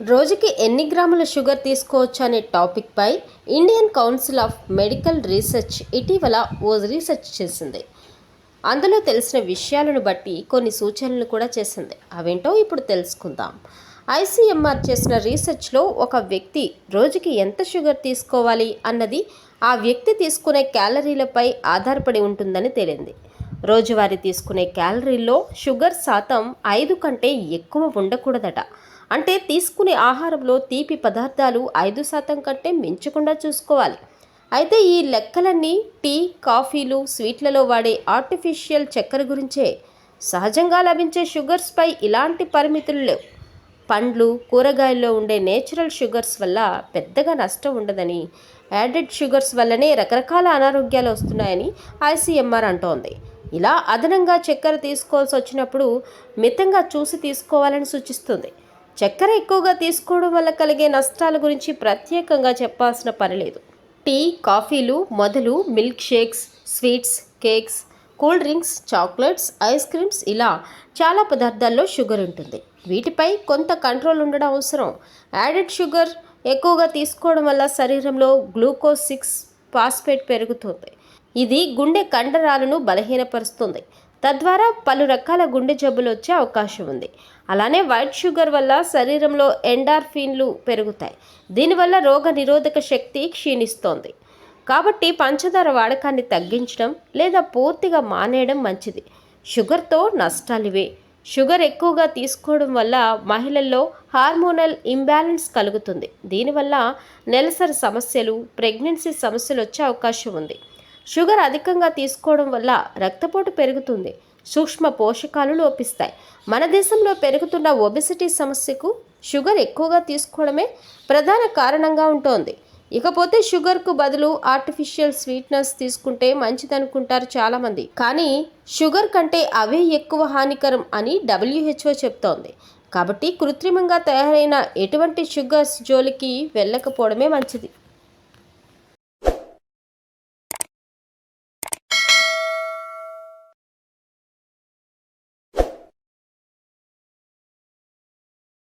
రోజుకి ఎన్ని గ్రాముల షుగర్ తీసుకోవచ్చు అనే టాపిక్పై Indian council of medical research ఇటీవల ఓ రీసెర్చ్ చేసింది. అందులో తెలిసిన విషయాలను బట్టి కొన్ని సూచనలు కూడా చేసింది. అవేంటో ఇప్పుడు తెలుసుకుందాం. ఐసీఎంఆర్ చేసిన రీసెర్చ్లో ఒక వ్యక్తి రోజుకి ఎంత షుగర్ తీసుకోవాలి అన్నది ఆ వ్యక్తి తీసుకునే క్యాలరీలపై ఆధారపడి ఉంటుందని తేలింది. రోజువారీ తీసుకునే క్యాలరీల్లో షుగర్ శాతం ఐదు కంటే ఎక్కువ ఉండకూడదట. అంటే తీసుకునే ఆహారంలో తీపి పదార్థాలు ఐదు శాతం కంటే మించకుండా చూసుకోవాలి. అయితే ఈ లెక్కలన్నీ టీ కాఫీలు స్వీట్లలో వాడే ఆర్టిఫిషియల్ చక్కెర గురించే. సహజంగా లభించే షుగర్స్పై ఇలాంటి పరిమితులు లేవు. పండ్లు కూరగాయల్లో ఉండే నేచురల్ షుగర్స్ వల్ల పెద్దగా నష్టం ఉండదని యాడెడ్ షుగర్స్ వల్లనే రకరకాల అనారోగ్యాలు వస్తున్నాయని ఐసీఎంఆర్ అంటోంది. ఇలా అదనంగా చక్కెర తీసుకోవాల్సి వచ్చినప్పుడు మితంగా చూసి తీసుకోవాలని సూచిస్తుంది. చక్కెర ఎక్కువగా తీసుకోవడం వల్ల కలిగే నష్టాల గురించి ప్రత్యేకంగా చెప్పాల్సిన పని లేదు. టీ కాఫీలు మొదలు milk shakes sweets cakes cool drinks chocolates ice creams ఇలా చాలా పదార్థాల్లో షుగర్ ఉంటుంది. వీటిపై కొంత కంట్రోల్ ఉండడం అవసరం. యాడెడ్ షుగర్ ఎక్కువగా తీసుకోవడం వల్ల శరీరంలో గ్లూకోజ్ సిక్స్ ఫాస్ఫేట్ పెరుగుతుంది. ఇది గుండె కండరాలను బలహీనపరుస్తుంది. తద్వారా పలు రకాల గుండె జబ్బులు వచ్చే అవకాశం ఉంది. అలానే వైట్ షుగర్ వల్ల శరీరంలో ఎండార్ఫిన్లు పెరుగుతాయి. దీనివల్ల రోగ నిరోధక శక్తి క్షీణిస్తోంది. కాబట్టి పంచదార వాడకాన్ని తగ్గించడం లేదా పూర్తిగా మానేయడం మంచిది. షుగర్తో నష్టాలివే. షుగర్ ఎక్కువగా తీసుకోవడం వల్ల మహిళల్లో హార్మోనల్ ఇంబ్యాలెన్స్ కలుగుతుంది. దీనివల్ల నెలసరి సమస్యలు ప్రెగ్నెన్సీ సమస్యలు వచ్చే అవకాశం ఉంది. షుగర్ అధికంగా తీసుకోవడం వల్ల రక్తపోటు పెరుగుతుంది. సూక్ష్మ పోషకాలు లోపిస్తాయి. మన దేశంలో పెరుగుతున్న ఒబెసిటీ సమస్యకు షుగర్ ఎక్కువగా తీసుకోవడమే ప్రధాన కారణంగా ఉంటోంది. ఇకపోతే షుగర్కు బదులు ఆర్టిఫిషియల్ స్వీట్నెస్ తీసుకుంటే మంచిదనుకుంటారు చాలామంది. కానీ షుగర్ కంటే అవే ఎక్కువ హానికరం అని డబ్ల్యూహెచ్ఓ చెప్తోంది. కాబట్టి కృత్రిమంగా తయారైన ఎటువంటి షుగర్స్ జోలికి వెళ్ళకపోవడమే మంచిది.